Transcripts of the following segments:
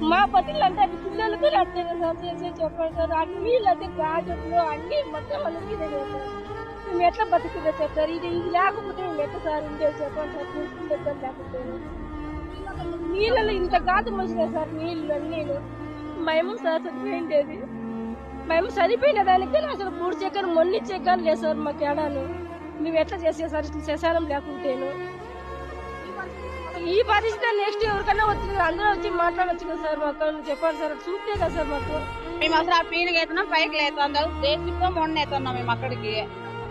మా బతులు అంటే అది పిల్లలకి అట్లే సార్ చేసి చెప్పండి సార్. అన్ని నీళ్ళు అంటే గాజులు అన్ని మొత్తం వాళ్ళకి ఇదే సార్ మేము ఎట్లా బతుకుతుందో సార్? ఇది ఇది లేకపోతే మేము ఎట్లా సార్ ఉండేది చెప్పండి సార్. చూసుకుంటే సార్ లేకపోతే నీళ్ళలో ఇంత గాజు మోసినాయి సార్ నీళ్ళు అన్నీను మేము సార్ చనిపోయిండేది మేము చనిపోయిన దానికి అసలు మూడు చెక్కలు మొన్ని చెక్కలు లేదు సార్ మాకు ఏడాను మేము ఎట్లా చేసే సార్ ఇట్లా చేసారం లేకుంటేను. ఈ పరిస్థితి నెక్స్ట్ ఎవరికైనా వచ్చింది అందరూ వచ్చి మాట్లాడవచ్చు కదా సార్ మాకు. చెప్పాలి సార్ చూస్తే కదా సార్ మాకు. మేము అసలు ఆ పీనుగ ఎత్తున్నాం పైకి లేతున్నాం. దేశంతో మొన్న అవుతున్నాం మేము అక్కడికి.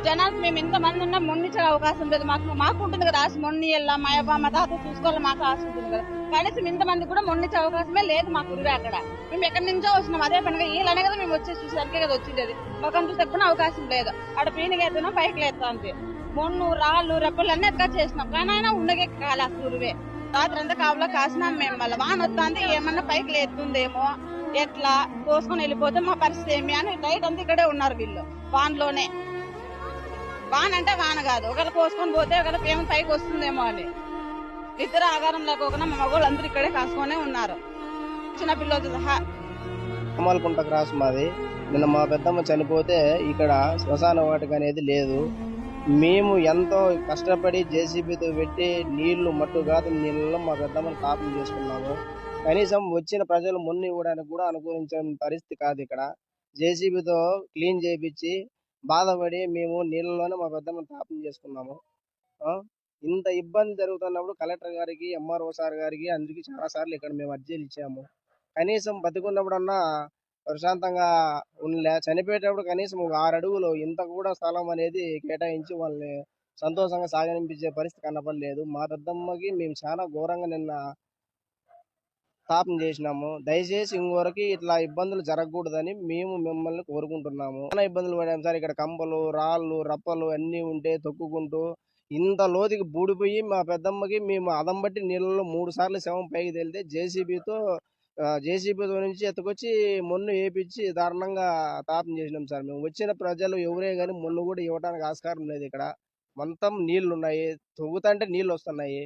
జనాలు మేము ఇంత మంది ఉన్నా మొన్నిచ్చే అవకాశం లేదు. మాకు మాకు ఉంటుంది కదా ఆశ మొన్ని వెళ్ళా మా అబ్బా మా తాత చూసుకోవాలి మాకు ఆశ ఉంటుంది కదా. కనీసం ఇంతమంది కూడా మొన్నిచ్చే అవకాశమే లేదు మాకు ఉరివే అక్కడ. మేము ఎక్కడి నుంచో వచ్చినాం అదే పనిగా వీళ్ళనే కదా మేము వచ్చేసి చూసేసరికి కదా వచ్చింది మాకు అంత అవకాశం లేదు. అక్కడ పీనుగ పైకి లేస్తా అంతే మొన్ను రాళ్ళు రెప్పలు అన్ని ఎక్కడ చేసినాం. కానీ అయినా ఉండగే కాలే ఆ ఉరివే రాత్రి అంతా కావులో కాసినాం మేము. మళ్ళీ వాన వస్తుంది ఏమన్నా పైకి లేతుందేమో ఎట్లా కోసుకొని వెళ్ళిపోతే మా పరిస్థితి ఏమి అని నైట్ అంతా ఇక్కడే ఉన్నారు వీళ్ళు. వాన్లోనే. వాన అంటే వాన కాదు. ఒకళ్ళు కోసుకొని పోతే ఒకళ్ళకి ప్రేమ పైకి వస్తుందేమో అని. ఇద్దరు ఆగారం లేకోకుండా మా మగవాళ్ళు అందరూ ఇక్కడే కాసుకొనే ఉన్నారు. చిన్న పిల్లలతో సహా అమలకుంట క్రాస్ మాది. నిన్న మా పెద్దమ్మ చనిపోతే ఇక్కడ శ్మశాన వాటిక అనేది లేదు. మేము ఎంతో కష్టపడి జేసీబీతో పెట్టి నీళ్ళు మట్టు కాదు నీళ్ళలో మా పెద్దమ్మని కాపం చేసుకున్నాము. కనీసం వచ్చిన ప్రజలు మొన్న ఇవ్వడానికి కూడా అనుకూలించిన పరిస్థితి కాదు ఇక్కడ. జేసీబీతో క్లీన్ చేయించి బాధపడి మేము నీళ్ళలోనే మా పెద్దమ్మ తాపం చేసుకున్నాము. ఇంత ఇబ్బంది జరుగుతున్నప్పుడు కలెక్టర్ గారికి ఎంఆర్ఓ సార్ గారికి అందరికీ చాలా సార్లు ఇక్కడ మేము అర్జీలు ఇచ్చాము. కనీసం బతుకున్నప్పుడన్నా ప్రశాంతంగా ఉండలే. చనిపోయేటప్పుడు కనీసం ఒక ఆరు అడుగులు ఇంత కూడా స్థలం అనేది కేటాయించి వాళ్ళని సంతోషంగా సాగనిపించే పరిస్థితి కనపడలేదు. మా పెద్దమ్మకి మేము చాలా ఘోరంగా నిన్న తాపం చేసినాము. దయచేసి ఇంకొరకు ఇట్లా ఇబ్బందులు జరగకూడదని మేము మిమ్మల్ని కోరుకుంటున్నాము. చాలా ఇబ్బందులు పడాము సార్ ఇక్కడ కంపలు రాళ్ళు రప్పలు అన్నీ ఉంటే తొక్కుకుంటూ ఇంత లోతుకి బూడిపోయి మా పెద్దమ్మకి మేము అదం బట్టి నీళ్ళలో మూడు సార్లు శవం పైకి తేలితే జేసీబీతో జేసీబీతో నుంచి ఎత్తుకొచ్చి మొన్ను వేపించి దారుణంగా తాపం చేసినాం సార్. మేము వచ్చిన ప్రజలు ఎవరే కానీ మొన్ను కూడా ఇవ్వడానికి ఆస్కారం లేదు ఇక్కడ. మొత్తం నీళ్ళు ఉన్నాయి తొగుతంటే నీళ్ళు వస్తున్నాయి.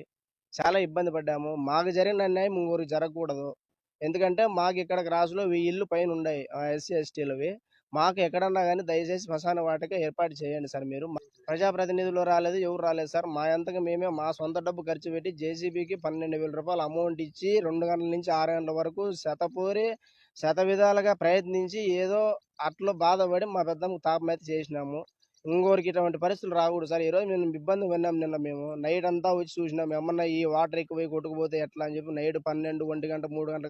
చాలా ఇబ్బంది పడ్డాము. మాకు జరిగిన అన్యాయం ఇంకొకరికి జరగకూడదు. ఎందుకంటే మాకు ఇక్కడ క్రాస్లో వెయ్యి ఇల్లు పైన ఉన్నాయి ఎస్సీ ఎస్టీలవి. మాకు ఎక్కడన్నా కానీ దయచేసి శ్మశాన వాటిక ఏర్పాటు చేయండి సార్ మీరు. మా- ప్రజాప్రతినిధులు రాలేదు ఎవరు రాలేదు సార్. మా అంతగా మేమే మా సొంత డబ్బు ఖర్చు పెట్టి జేసీబీకి పన్నెండు వేల రూపాయలు అమౌంట్ ఇచ్చి రెండు గంటల నుంచి ఆరు గంటల వరకు శతపూరి శత విధాలుగా ప్రయత్నించి ఏదో అట్లా బాధపడి మా పెద్దమ్మకు తాపమైతే చేసినాము. ఇంకోరికి ఇటువంటి పరిస్థితులు రాకూడదు. సార్ ఈరోజు మేము ఇబ్బంది పడినాం నిన్న మేము. నైట్ అంతా వచ్చి చూసినాం. ఏమన్నా ఈ వాటర్ ఎక్కువై కొట్టుకుపోతే ఎట్లా అని చెప్పి నైట్ పన్నెండు ఒంటి గంట మూడు గంట